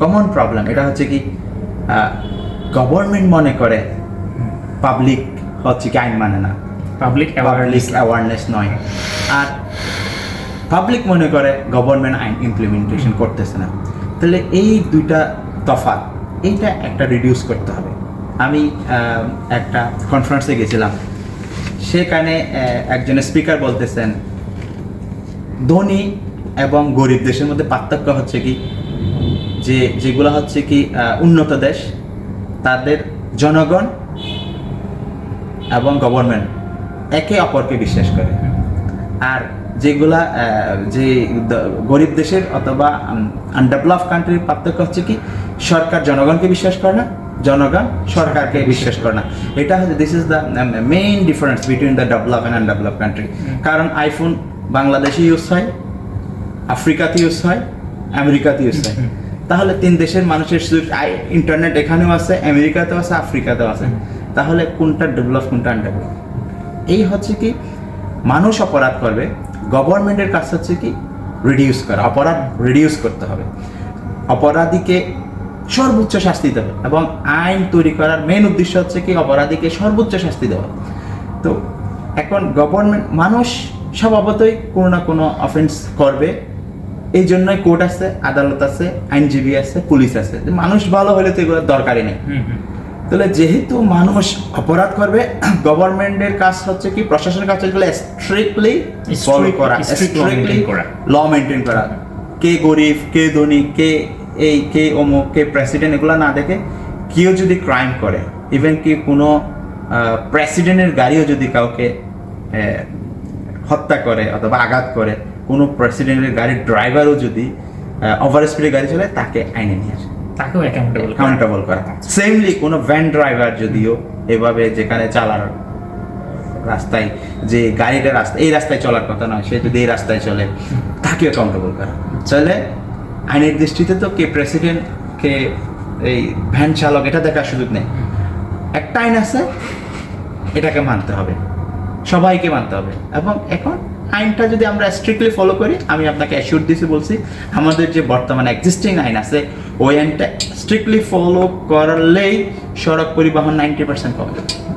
Common problem এটা হচ্ছে কি গভর্নমেন্ট মনে করে পাবলিক হচ্ছে কি আইন মানে না। পাবলিক পাবলিক অ্যাওয়ারনেস নয়। আর পাবলিক মনে করে গভর্নমেন্ট আইন ইমপ্লিমেন্টেশন করতেছে না। তাহলে এই দুইটা তফাৎ এইটা একটা রিডিউস করতে হবে। আমি একটা কনফারেন্সে গেছিলাম। সেখানে একজন স্পিকার বলতেছেন ধনী এবং গরিব দেশের মধ্যে পার্থক্য হচ্ছে কি? যে যেগুলো হচ্ছে কি উন্নত দেশ তাদের জনগণ এবং গভর্নমেন্ট একে অপরকে বিশ্বাস করে। আর যেগুলা যে গরিব দেশের অথবা আনডেভেলপ কান্ট্রির পার্থক্য হচ্ছে কি সরকার জনগণকে বিশ্বাস করে না জনগণ সরকারকে বিশ্বাস করে না। এটা হচ্ছে this is the main difference between the develop and undevelop country কারণ আইফোন বাংলাদেশে ইউজ হয় আফ্রিকাতে ইউজ হয় আমেরিকাতে ইউজ হয়। তাহলে তিন দেশের মানুষের ইন্টারনেট এখানেও আছে, আমেরিকাতেও আছে, আফ্রিকাতেও আছে। তাহলে কোনটা ডেভেলপ কোনটা আনডেভেলপ এই হচ্ছে কি, মানুষ অপরাধ করবে গভর্নমেন্টের কাজ হচ্ছে কি রিডিউস করা, অপরাধ রিডিউস করতে হবে। অপরাধীকে সর্বোচ্চ শাস্তি দেবে এবং আইন তৈরি করার মেন উদ্দেশ্য হচ্ছে কি, অপরাধীকে সর্বোচ্চ শাস্তি দেওয়া। তো এখন গভর্নমেন্ট মানুষ স্বভাবতই কোনো না কোনো অফেন্স করবে এই জন্যই কোর্ট আছে আদালত আছে আইনজীবী আছে পুলিশ আছে। মানুষ ভালো হলে তো এগুলো দরকারই নেই। তাহলে যেহেতু মানুষ অপরাধ করবে গভর্নমেন্টের কাজ হচ্ছে কি প্রশাসনের কাজ হচ্ছে স্ট্রিক্টলি ফলো করা করা। ল মেনটেন করা। কে গরিব কে ধনী কে এই কে অমুক কে প্রেসিডেন্ট এগুলো না দেখে কেউ যদি ক্রাইম করে ইভেন কি কোনো প্রেসিডেন্টের গাড়িও যদি কাউকে হত্যা করে অথবা আঘাত করে কোনো প্রেসিডেন্টের গাড়ির ড্রাইভারও যদি ওভার স্পিডে গাড়ি চলে তাকে আইনে নিয়ে আসে। তাকেও অ্যাকাউন্টেবল কাউন্টেবল করা। সেমলি কোনো ভ্যান ড্রাইভার যদিও এভাবে যেখানে চালার রাস্তায় যে গাড়িটা রাস্তা এই রাস্তায় চলার কথা নয় সে যদি এই রাস্তায় চলে তাকেও কাউন্টেবল করা। চলে আইনের দৃষ্টিতে তো কে প্রেসিডেন্ট কে এই ভ্যান চালক এটা দেখার সুযোগ নেই। একটা আইন আছে এটাকে মানতে হবে। সবাইকে মানতে হবে। এবং এখন আইনটা যদি আমরা স্ট্রিক্টলি ফলো করি, আমি আপনাকে অ্যাসিওর দিছি, বলছি, আমাদের যে বর্তমানে এক্সিস্টিং আইন আছে, ওই আইনটা স্ট্রিক্টলি ফলো করলেই সড়ক পরিবহন নাইনটি পার্সেন্ট কমে যাবে।